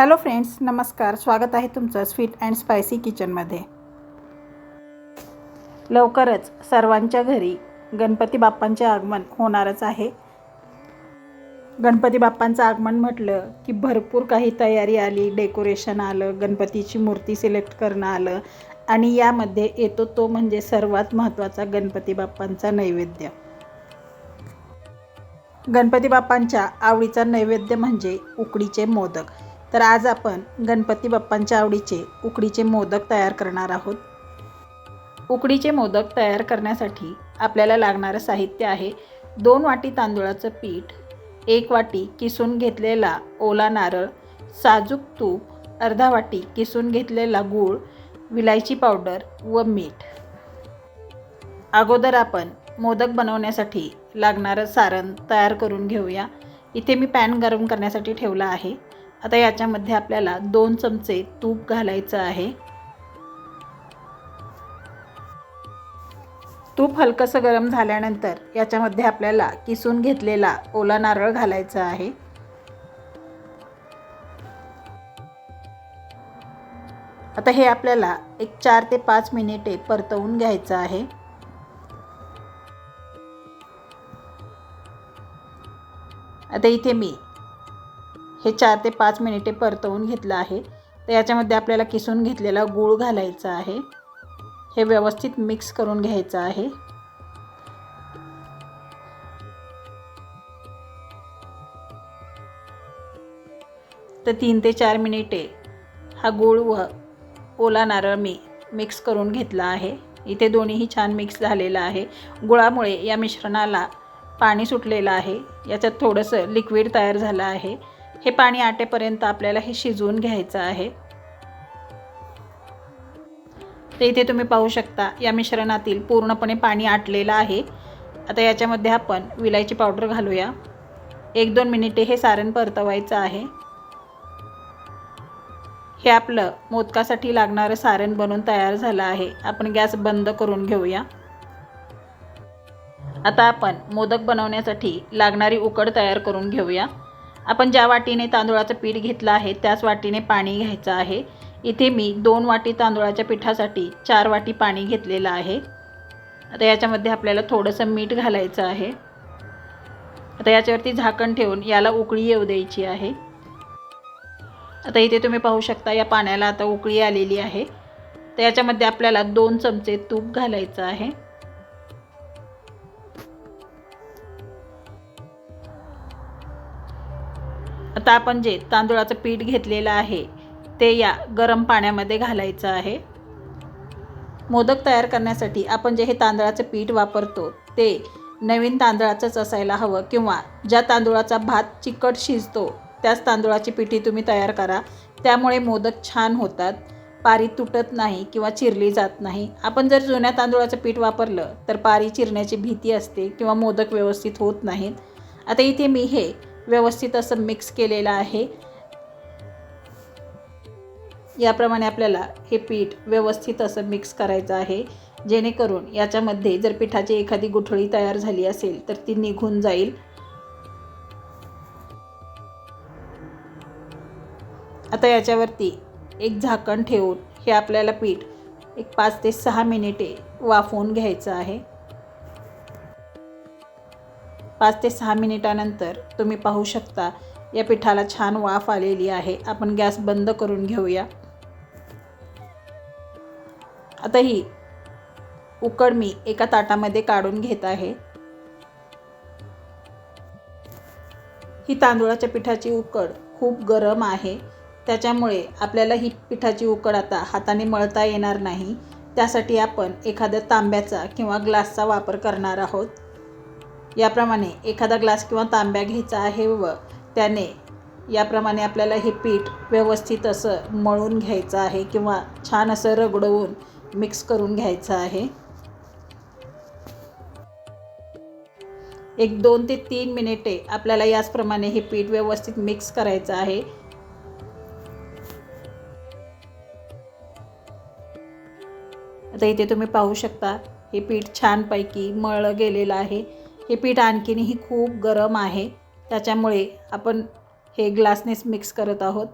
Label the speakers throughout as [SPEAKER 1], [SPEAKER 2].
[SPEAKER 1] Hello friends नमस्कार. स्वागत आहे तुमचं स्वीट अँड स्पायसी किचनमध्ये. लवकरच सर्वांच्या घरी गणपती बाप्पांचे आगमन होणारच आहे. गणपती बाप्पांचं आगमन म्हटलं की भरपूर काही तयारी आली डेकोरेशन आलं गणपतीची मूर्ती सिलेक्ट करणं आलं आणि यामध्ये येतो तो म्हणजे सर्वात महत्त्वाचा गणपती बाप्पांचा नैवेद्य. गणपती बाप्पांच्या आवडीचा नैवेद्य म्हणजे उकडीचे मोदक. तर आज आपण गणपती बाप्पांच्या आवडीचे उकडीचे मोदक तयार करणार आहोत. उकडीचे मोदक तयार करण्यासाठी आपल्याला लागणारं साहित्य आहे दोन वाटी तांदूळाचं पीठ एक वाटी किसून घेतलेला ओला नारळ साजूक तूप अर्धा वाटी किसून घेतलेला गूळ विलायची पावडर व मीठ. अगोदर आपण मोदक बनवण्यासाठी लागणारं सारण तयार करून घेऊया. इथे मी पॅन गरम करण्यासाठी ठेवला आहे. आता याच्यामध्ये आपल्याला दोन चमचे तूप घालायचं आहे. तूप हलकंसं गरम झाल्यानंतर याच्यामध्ये आपल्याला किसून घेतलेला ओला नारळ घालायचा आहे. आता हे आपल्याला एक चार ते पाच मिनिटे परतवून घ्यायचं आहे. आता इथे मी हे चार ते पाच मिनिटे परतवून घेतलं आहे. तर याच्यामध्ये आपल्याला किसून घेतलेला गूळ घालायचा आहे. हे व्यवस्थित मिक्स करून घ्यायचं आहे. तर तीन ते चार मिनिटे हा गूळ व ओला नारळ मी मिक्स करून घेतला आहे. इथे दोन्हीही छान मिक्स झालेलं आहे. गुळामुळे या मिश्रणाला पाणी सुटलेलं आहे. याच्यात थोडंसं लिक्विड तयार झालं आहे. हे पाणी आटेपर्यंत आपल्याला हे शिजवून घ्यायचं आहे. ते इथे तुम्ही पाहू शकता या मिश्रणातील पूर्णपणे पाणी आटलेलं आहे. आता याच्यामध्ये आपण विलायची पावडर घालूया. एक दोन मिनिटे हे सारण परतवायचं आहे. हे आपलं मोदकासाठी लागणारं सारण बनवून तयार झालं आहे. आपण गॅस बंद करून घेऊया. आता आपण मोदक बनवण्यासाठी लागणारी उकड तयार करून घेऊया. आपण ज्या वाटीने तांदूळाचं पीठ घेतलं आहे त्याच वाटीने पाणी घ्यायचं आहे. इथे मी दोन वाटी तांदूळाच्या पिठासाठी चार वाटी पाणी घेतलेलं आहे. आता याच्यामध्ये आपल्याला थोडंसं मीठ घालायचं आहे. आता याच्यावरती झाकण ठेवून याला उकळी येऊ द्यायची आहे. आता इथे तुम्ही पाहू शकता या पाण्याला आता उकळी आलेली आहे. तर याच्यामध्ये आपल्याला दोन चमचे तूप घालायचं आहे. आता आपण जे तांदूळाचं पीठ घेतलेलं आहे ते या गरम पाण्यामध्ये घालायचं आहे. मोदक तयार करण्यासाठी आपण जे हे तांदळाचं पीठ वापरतो ते नवीन तांदळाचंच असायला हवं किंवा ज्या तांदूळाचा भात चिकट शिजतो त्याच तांदूळाची पिठी तुम्ही तयार करा. त्यामुळे मोदक छान होतात. पारी तुटत नाही किंवा चिरली जात नाही. आपण जर जुन्या तांदूळाचं पीठ वापरलं तर पारी चिरण्याची भीती असते किंवा मोदक व्यवस्थित होत नाहीत. आता इथे मी हे व्यवस्थित असं मिक्स केलेलं आहे. याप्रमाणे आपल्याला हे पीठ व्यवस्थित असं मिक्स करायचं आहे. जेणेकरून याच्यामध्ये जर पिठाची एखादी गुठळी तयार झाली असेल तर ती निघून जाईल. आता याच्यावरती एक झाकण ठेवून हे आपल्याला पीठ एक पाच ते सहा मिनिटे वाफवून घ्यायचं आहे. पाच ते सहा मिनिटानंतर तुम्ही पाहू शकता या पिठाला छान वाफ आलेली आहे. आपण गॅस बंद करून घेऊया. आता ही उकड मी एका ताटामध्ये काढून घेत आहे. ही तांदूळाच्या पिठाची उकड खूप गरम आहे. त्याच्यामुळे आपल्याला ही पिठाची उकड आता हाताने मळता येणार नाही. त्यासाठी आपण एखाद्या तांब्याचा किंवा ग्लासचा वापर करणार आहोत. याप्रमाणे एखादा ग्लास किंवा तांब्या घ्यायचा आहे व त्याने याप्रमाणे आपल्याला हे पीठ व्यवस्थित असं मळून घ्यायचं आहे किंवा छान असं रगडवून मिक्स करून घ्यायचं आहे. एक दोन ते तीन मिनिटे आपल्याला याचप्रमाणे हे पीठ व्यवस्थित मिक्स करायचं आहे. आता इथे तुम्ही पाहू शकता हे पीठ छानपैकी मळलं गेलेलं आहे. हे पीठ आणखीनही खूप गरम आहे. त्याच्यामुळे आपण हे ग्लासनेच मिक्स करत आहोत.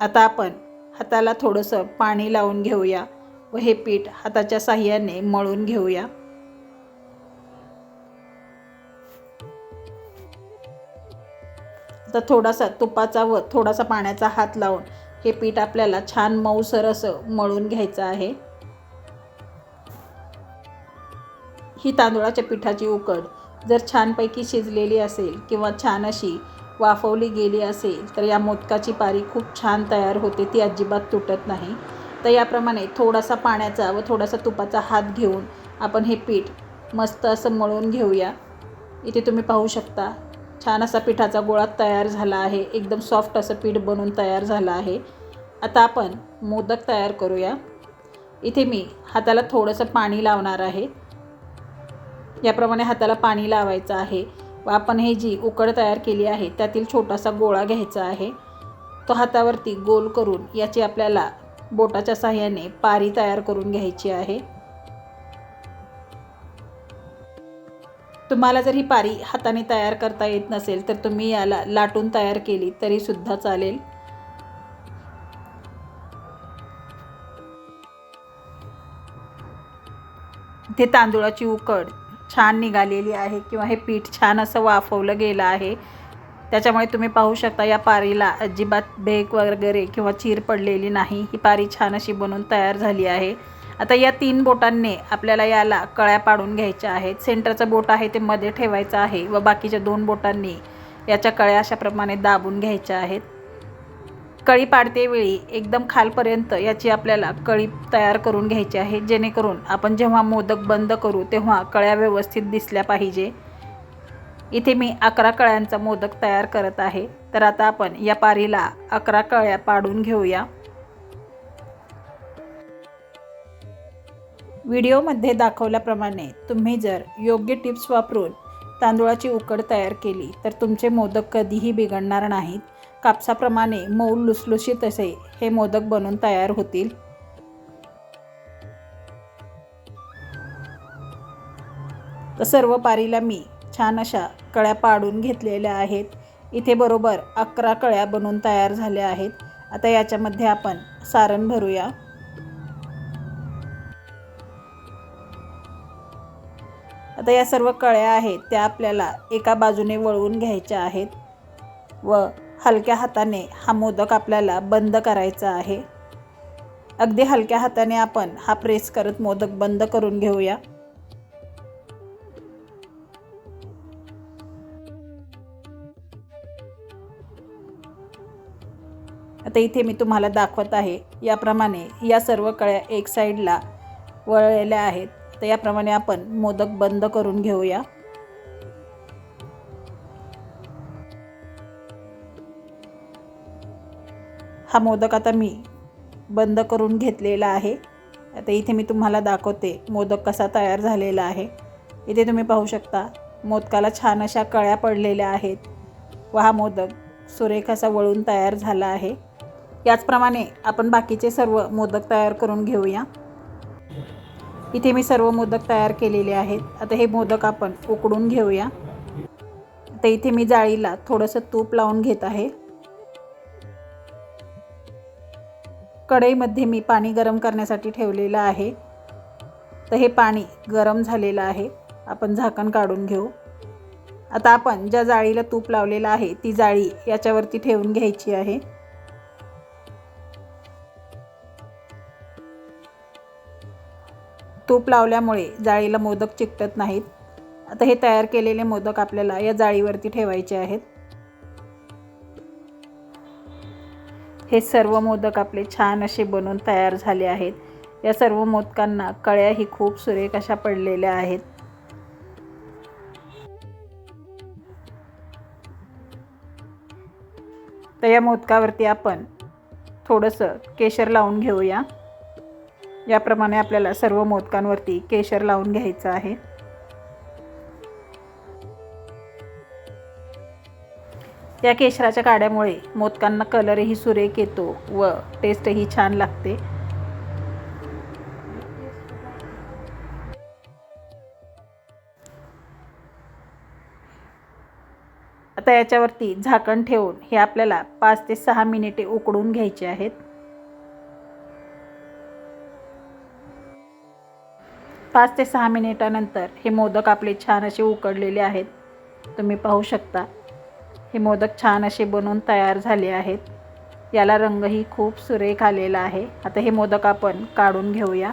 [SPEAKER 1] आता आपण हाताला थोडंसं पाणी लावून घेऊया व हे पीठ हाताच्या साह्याने मळून घेऊया. आता थोडासा तुपाचा व थोडासा पाण्याचा हात लावून हे पीठ आपल्याला छान मऊसर असं मळून घ्यायचं आहे. ही तांदूळाच्या पिठाची उकड जर छानपैकी शिजलेली असेल किंवा छान अशी वाफवली गेली असेल तर या मोदकाची पारी खूप छान तयार होते ती अजिबात तुटत नाही. तर याप्रमाणे थोडासा पाण्याचा व थोडासा तुपाचा हात घेऊन आपण हे पीठ मस्त असं मळून घेऊया. इथे तुम्ही पाहू शकता छान असा पिठाचा गोळा तयार झाला आहे. एकदम सॉफ्ट असं पीठ बनून तयार झालं आहे. आता आपण मोदक तयार करूया. इथे मी हाताला थोडंसं पाणी लावणार आहे. याप्रमाणे हाताला पाणी लावायचं आहे. व आपण हे जी उकड तयार केली आहे त्यातील छोटासा गोळा घ्यायचा आहे. तो हातावरती गोल करून याची आपल्याला बोटाच्या साह्याने पारी तयार करून घ्यायची आहे. तुम्हाला जर ही पारी हाताने तयार करता येत नसेल तर तुम्ही याला लाटून तयार केली तरी सुद्धा चालेल. ते तांदूळाची उकड छान निघालेली आहे किंवा हे पीठ छान असं वाफवलं गेलं आहे. त्याच्यामुळे तुम्ही पाहू शकता या पारीला अजिबात भेक वगैरे किंवा चीर पडलेली नाही. ही पारी छान अशी बनून तयार झाली आहे. आता या तीन बोटांनी आपल्याला याला कळ्या पाडून घ्यायच्या आहेत. सेंटरचं बोट आहे ते मध्ये ठेवायचं आहे व बाकीच्या दोन बोटांनी याच्या कळ्या अशाप्रमाणे दाबून घ्यायच्या आहेत. कळी पाडतेवेळी एकदम खालपर्यंत याची आपल्याला कळी तयार करून घ्यायची आहे. जेणेकरून आपण जेव्हा मोदक बंद करू तेव्हा कळ्या व्यवस्थित दिसल्या पाहिजे. इथे मी अकरा कळ्यांचा मोदक तयार करत आहे. तर आता आपण या पारीला अकरा कळ्या पाडून घेऊया. व्हिडिओमध्ये दाखवल्याप्रमाणे तुम्ही जर योग्य टिप्स वापरून तांदूळाची उकड तयार केली तर तुमचे मोदक कधीही बिघडणार नाहीत. कापसाप्रमाणे मऊ लुसलुशीत असे हे मोदक बनून तयार होतील. तर सर्व पारीला मी छान अशा कळ्या पाडून घेतलेल्या आहेत. इथे बरोबर अकरा कळ्या बनून तयार झाल्या आहेत. आता याच्यामध्ये आपण सारण भरूया. आता या सर्व कळ्या आहेत त्या आपल्याला एका बाजूने वळवून घ्यायच्या आहेत व हलक्या हाताने हा मोदक आपल्याला बंद करायचा आहे. अगदी हलक्या हाताने आपण हा प्रेस करत मोदक बंद करून घेऊया. आता इथे मी तुम्हाला दाखवत आहे याप्रमाणे या सर्व कळ्या एक साईडला वळलेल्या आहेत. तर याप्रमाणे आपण मोदक बंद करून घेऊया. हा मोदक आता मी बंद करून घेतलेला आहे. आता इथे मी तुम्हाला दाखवते मोदक कसा तयार झालेला आहे. इथे तुम्ही पाहू शकता मोदकाला छान अशा कळ्या पडलेल्या आहेत व हा मोदक सुरेख असा वळून तयार झाला आहे. याचप्रमाणे आपण बाकीचे सर्व मोदक तयार करून घेऊया. इथे मी सर्व मोदक तयार केलेले आहेत. आता हे मोदक आपण उकडून घेऊया. आता इथे मी जाळीला थोडंसं तूप लावून घेत आहे. कढईमध्ये मी पाणी गरम करण्यासाठी ठेवलेलं आहे. तर हे पाणी गरम झालेलं आहे. आपण झाकण काढून घेऊ. आता आपण ज्या जाळीला तूप लावलेलं आहे ती जाळी याच्यावरती ठेवून घ्यायची आहे. तूप लावल्यामुळे जाळीला मोदक चिकटत नाहीत. आता हे तयार केलेले मोदक आपल्याला या जाळीवरती ठेवायचे आहेत. हे सर्व मोदक आपले छान असे बनून तयार झाले आहेत. या सर्व मोदकांना कळ्याही खूप सुरेख अशा पडलेल्या आहेत. तर या मोदकावरती आपण थोडंसं केशर लावून घेऊया. याप्रमाणे आपल्याला सर्व मोदकांवरती केशर लावून घ्यायचं आहे. या केशराच्या काड्यामुळे मोदकांना कलरही सुरेख येतो व टेस्टही छान लागते. आता आता याच्यावरती झाकण ठेवून हे आपल्याला पाच ते सहा मिनिटे उकडून घ्यायचे आहेत. पाच ते सहा मिनिटानंतर हे मोदक आपले छान असे उकडलेले आहेत. तुम्ही पाहू शकता. हे मोदक छान असे बनवून तयार झाले आहेत. याला रंगही खूप सुरेख आलेला आहे. आता हे मोदक आपण काढून घेऊया.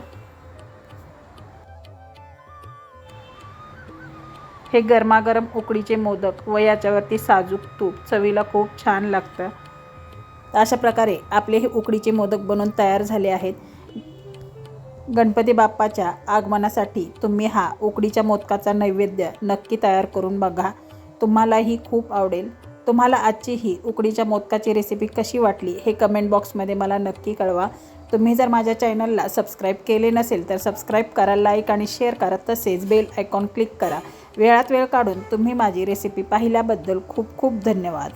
[SPEAKER 1] हे गरमागरम उकडीचे मोदक व याच्यावरती साजूक तूप चवीला खूप छान लागतं. अशा प्रकारे आपले हे उकडीचे मोदक बनवून तयार झाले आहेत. गणपती बाप्पाच्या आगमनासाठी तुम्ही हा उकडीच्या मोदकाचा नैवेद्य नक्की तयार करून बघा. तुम्हालाही खूप आवडेल. तुम्हाला आजची ही उकडीच्या मोदकाची रेसिपी कशी वाटली हे कमेंट बॉक्समध्ये मला नक्की कळवा. तुम्ही जर माझ्या चॅनलला सबस्क्राईब केले नसेल तर सबस्क्राईब करा लाईक आणि शेअर करा. तसेच बेल आयकॉन क्लिक करा. वेळात वेळ काढून तुम्ही माझी रेसिपी पाहिल्याबद्दल खूप खूप धन्यवाद.